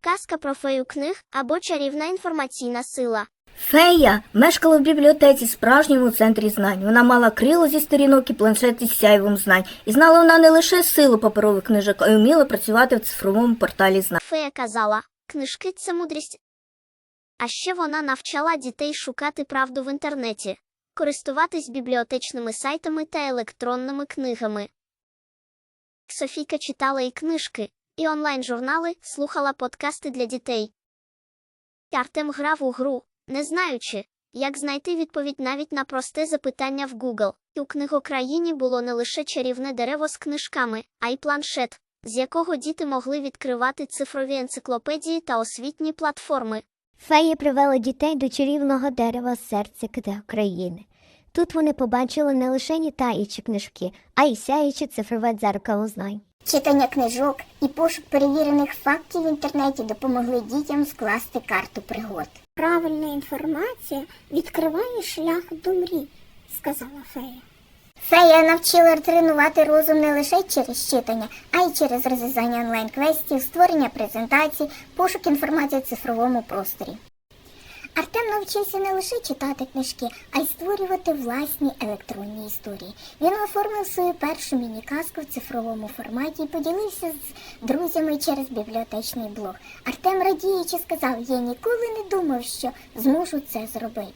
Казка про фею книг або чарівна інформаційна сила. Фея мешкала в бібліотеці, справжньому центрі знань. Вона мала крило зі сторінок і планшет із сяйвом знань. І знала вона не лише силу паперових книжок, а й вміла працювати в цифровому порталі знань. Фея казала, книжки це мудрість. А ще вона навчала дітей шукати правду в інтернеті, користуватись бібліотечними сайтами та електронними книгами. Софійка читала і книжки, і онлайн-журнали, слухала подкасти для дітей. Артем грав у гру, не знаючи, як знайти відповідь навіть на просте запитання в Google. У книгокраїні було не лише чарівне дерево з книжками, а й планшет, з якого діти могли відкривати цифрові енциклопедії та освітні платформи. Феї привели дітей до чарівного дерева серця країни. Тут вони побачили не лише літаючі книжки, а й сяюче цифрове дзеркало знань. Читання книжок і пошук перевірених фактів в інтернеті допомогли дітям скласти карту пригод. Правильна інформація відкриває шлях до мрій, сказала фея. Фея навчила тренувати розум не лише через читання, а й через розв'язання онлайн-квестів, створення презентацій, пошук інформації в цифровому просторі. Артем навчився не лише читати книжки, а й створювати власні електронні історії. Він оформив свою першу міні-казку в цифровому форматі і поділився з друзями через бібліотечний блог. Артем радіючи сказав: Я ніколи не думав, що зможу це зробити.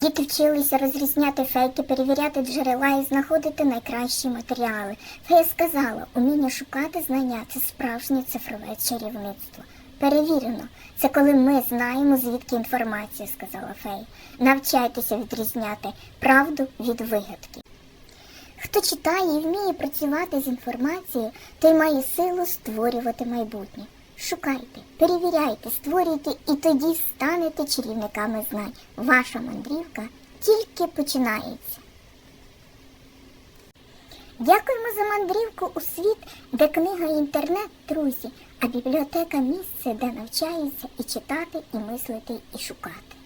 Діти вчилися розрізняти фейки, перевіряти джерела і знаходити найкращі матеріали. Фея сказала, уміння шукати знання це справжнє цифрове чарівництво. Перевірено, це коли ми знаємо, звідки інформація, сказала фея. Навчайтеся відрізняти правду від вигадки. Хто читає і вміє працювати з інформацією, той має силу створювати майбутнє. Шукайте, перевіряйте, створюйте і тоді станете чарівниками знань. Ваша мандрівка тільки починається. Дякуємо за мандрівку у світ, де книга і інтернет, друзі, а бібліотека місце, де навчаються і читати, і мислити, і шукати.